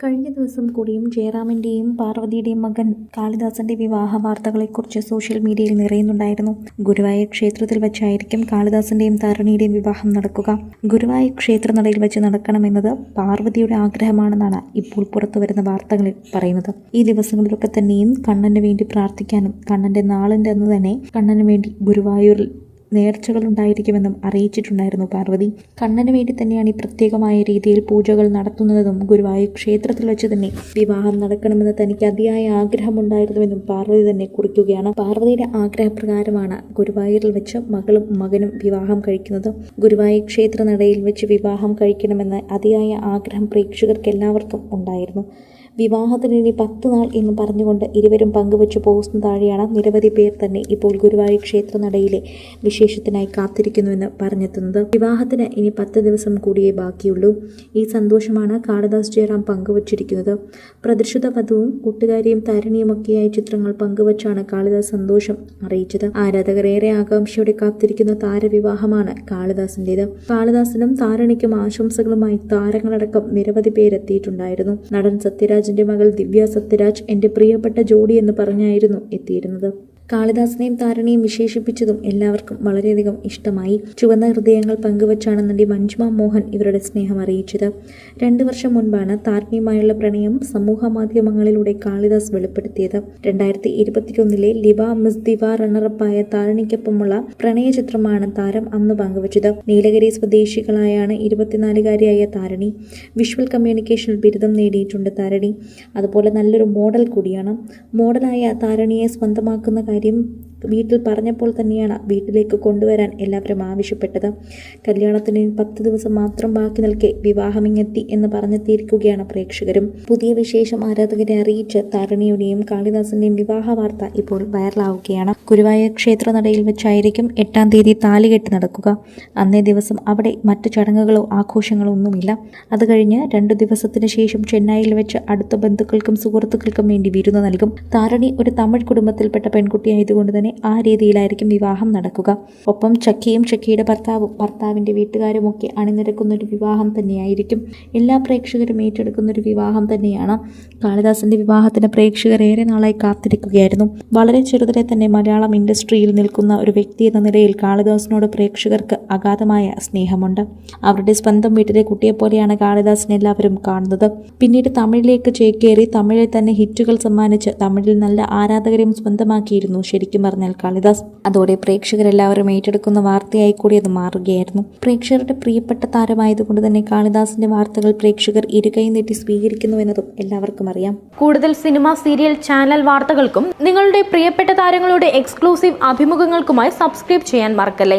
കഴിഞ്ഞ ദിവസം കൂടിയും ജയറാമിന്റെയും പാർവതിയുടെയും മകൻ കാളിദാസന്റെ വിവാഹ വാർത്തകളെക്കുറിച്ച് സോഷ്യൽ മീഡിയയിൽ നിറയുന്നുണ്ടായിരുന്നു. ഗുരുവായൂർ ക്ഷേത്രത്തിൽ വെച്ചായിരിക്കും കാളിദാസന്റെയും താരണിയുടെയും വിവാഹം നടക്കുക. ഗുരുവായൂർ ക്ഷേത്രനടയിൽ വെച്ച് നടക്കണമെന്നത് പാർവതിയുടെ ആഗ്രഹമാണെന്നാണ് ഇപ്പോൾ പുറത്തുവരുന്ന വാർത്തകളിൽ പറയുന്നത്. ഈ ദിവസങ്ങളിലൊക്കെ തന്നെയും കണ്ണന് വേണ്ടി പ്രാർത്ഥിക്കാനും കണ്ണന്റെ നാളിന്റെ അന്ന് തന്നെ കണ്ണന് വേണ്ടി ഗുരുവായൂരിൽ നേർച്ചകൾ ഉണ്ടായിരിക്കുമെന്നും അറിയിച്ചിട്ടുണ്ടായിരുന്നു പാർവതി. കണ്ണന് വേണ്ടി തന്നെയാണ് ഈ പ്രത്യേകമായ രീതിയിൽ പൂജകൾ നടത്തുന്നതെന്നും ഗുരുവായൂർ ക്ഷേത്രത്തിൽ വെച്ച് തന്നെ വിവാഹം നടക്കണമെന്ന് തനിക്ക് അതിയായ ആഗ്രഹമുണ്ടായിരുന്നുവെന്നും പാർവതി തന്നെ കുറിക്കുകയാണ്. പാർവതിയുടെ ആഗ്രഹപ്രകാരമാണ് ഗുരുവായൂരിൽ വെച്ച് മകളും മകനും വിവാഹം കഴിക്കുന്നത്. ഗുരുവായൂർ ക്ഷേത്ര നടയിൽ വെച്ച് വിവാഹം കഴിക്കണമെന്ന് അതിയായ ആഗ്രഹം പ്രേക്ഷകർക്ക് എല്ലാവർക്കും ഉണ്ടായിരുന്നു. വിവാഹത്തിന് ഇനി പത്ത് നാൾ എന്ന് പറഞ്ഞുകൊണ്ട് ഇരുവരും പങ്കുവച്ച് പോകുന്ന താഴെയാണ് നിരവധി പേർ തന്നെ ഇപ്പോൾ ഗുരുവായൂർ ക്ഷേത്രനടയിലെ വിശേഷത്തിനായി കാത്തിരിക്കുന്നുവെന്ന് പറഞ്ഞെത്തുന്നത് വിവാഹത്തിന് ഇനി പത്ത് ദിവസം കൂടിയേ ബാക്കിയുള്ളൂ. ഈ സന്തോഷമാണ് കാളിദാസ് ജയറാം പങ്കുവച്ചിരിക്കുന്നത്. പ്രദർശിത വധുവും കൂട്ടുകാരിയും താരണിയുമൊക്കെയായ ചിത്രങ്ങൾ പങ്കുവച്ചാണ് കാളിദാസ് സന്തോഷം അറിയിച്ചത്. ആരാധകർ ഏറെ ആകാംക്ഷയോടെ കാത്തിരിക്കുന്ന താരവിവാഹമാണ് കാളിദാസിന്റെത് കാളിദാസിനും താരണിക്കും ആശംസകളുമായി താരങ്ങളടക്കം നിരവധി പേരെത്തിയിട്ടുണ്ടായിരുന്നു. നടൻ സത്യരാജിന്റെ മകൾ ദിവ്യ സത്യരാജ് എന്റെ പ്രിയപ്പെട്ട ജോഡി എന്ന് പറഞ്ഞായിരുന്നു എത്തിയിരുന്നത്. കാളിദാസിനെയും താരണിയും വിശേഷിപ്പിച്ചതും എല്ലാവർക്കും വളരെയധികം ഇഷ്ടമായി. ചുവന്ന ഹൃദയങ്ങൾ പങ്കുവച്ചാണ് നടി മഞ്ജുമ മോഹൻ ഇവരുടെ സ്നേഹം അറിയിച്ചത്. രണ്ടു വർഷം മുൻപാണ് താരണിയുമായുള്ള പ്രണയം സമൂഹ മാധ്യമങ്ങളിലൂടെ കാളിദാസ് വെളിപ്പെടുത്തിയത്. രണ്ടായിരത്തി ഇരുപത്തിയൊന്നിലെ ലിബ മിസ് ദിവ റണ്ണറപ്പായ താരണിക്കൊപ്പമുള്ള പ്രണയ ചിത്രമാണ് താരം അന്ന് പങ്കുവച്ചത്. നീലഗിരി സ്വദേശികളായാണ് ഇരുപത്തിനാലുകാരിയായ താരണി. വിഷ്വൽ കമ്മ്യൂണിക്കേഷൻ ബിരുദം നേടിയിട്ടുണ്ട് താരണി. അതുപോലെ നല്ലൊരു മോഡൽ കൂടിയാണ്. മോഡലായ താരണിയെ സ്വന്തമാക്കുന്ന കാര്യം വീട്ടിൽ പറഞ്ഞപ്പോൾ തന്നെയാണ് വീട്ടിലേക്ക് കൊണ്ടുവരാൻ എല്ലാവരും ആവശ്യപ്പെട്ടത്. കല്യാണത്തിന് പത്ത് ദിവസം മാത്രം ബാക്കി നിൽക്കെ വിവാഹമിങ്ങെത്തി എന്ന് പറഞ്ഞെത്തിയിരിക്കുകയാണ് പ്രേക്ഷകരും. പുതിയ വിശേഷം ആരാധകരെ അറിയിച്ച് താരണിയുടെയും കാളിദാസിന്റെയും വിവാഹ വാർത്ത ഇപ്പോൾ വൈറലാവുകയാണ്. ഗുരുവായൂർ ക്ഷേത്രനടയിൽ വെച്ചായിരിക്കും എട്ടാം തീയതി താലികെട്ട് നടക്കുക. അന്നേ ദിവസം അവിടെ മറ്റു ചടങ്ങുകളോ ആഘോഷങ്ങളോ ഒന്നുമില്ല. അത് കഴിഞ്ഞ് രണ്ടു ദിവസത്തിന് ശേഷം ചെന്നൈയിൽ വെച്ച് അടുത്ത ബന്ധുക്കൾക്കും സുഹൃത്തുക്കൾക്കും വേണ്ടി വിരുന്ന് നൽകും. താരണി ഒരു തമിഴ് കുടുംബത്തിൽപ്പെട്ട പെൺകുട്ടിയായതുകൊണ്ട് തന്നെ ആ രീതിയിലായിരിക്കും വിവാഹം നടക്കുക. ഒപ്പം ചക്കിയും ചക്കിയുടെ ഭർത്താവും ഭർത്താവിന്റെ വീട്ടുകാരുമൊക്കെ അണിനിരക്കുന്ന ഒരു വിവാഹം തന്നെയായിരിക്കും. എല്ലാ പ്രേക്ഷകരും ഏറ്റെടുക്കുന്ന ഒരു വിവാഹം തന്നെയാണ്. കാളിദാസന്റെ വിവാഹത്തിന് പ്രേക്ഷകർ ഏറെ നാളായി കാത്തിരിക്കുകയായിരുന്നു. വളരെ ചെറുതിലെ തന്നെ മലയാളം ഇൻഡസ്ട്രിയിൽ നിൽക്കുന്ന ഒരു വ്യക്തി എന്ന നിലയിൽ കാളിദാസിനോട് പ്രേക്ഷകർക്ക് അഗാധമായ സ്നേഹമുണ്ട്. അവരുടെ സ്വന്തം വീട്ടിലെ കുട്ടിയെപ്പോലെയാണ് കാളിദാസിനെ എല്ലാവരും കാണുന്നത്. പിന്നീട് തമിഴിലേക്ക് ചേക്കേറി തമിഴിൽ തന്നെ ഹിറ്റുകൾ സമ്മാനിച്ച് തമിഴിൽ നല്ല ആരാധകരെയും സ്വന്തമാക്കിയിരുന്നു ശരിക്കും പറഞ്ഞാൽ കാളിദാസ് അതോടെ പ്രേക്ഷകരെല്ലാവരും ഏറ്റെടുക്കുന്ന വാർത്തയായി കൂടി അത് മാറുകയായിരുന്നു. പ്രേക്ഷകരുടെ പ്രിയപ്പെട്ട താരമായതുകൊണ്ട് തന്നെ കാളിദാസിന്റെ വാർത്തകൾ പ്രേക്ഷകർ ഇരുകൈ നീട്ടി സ്വീകരിക്കുന്നുവെന്നതും എല്ലാവർക്കും അറിയാം. കൂടുതൽ സിനിമ സീരിയൽ ചാനൽ വാർത്തകൾക്കും നിങ്ങളുടെ പ്രിയപ്പെട്ട താരങ്ങളുടെ എക്സ്ക്ലൂസീവ് അഭിമുഖങ്ങൾക്കുമായി സബ്സ്ക്രൈബ് ചെയ്യാൻ മറക്കല്ലേ?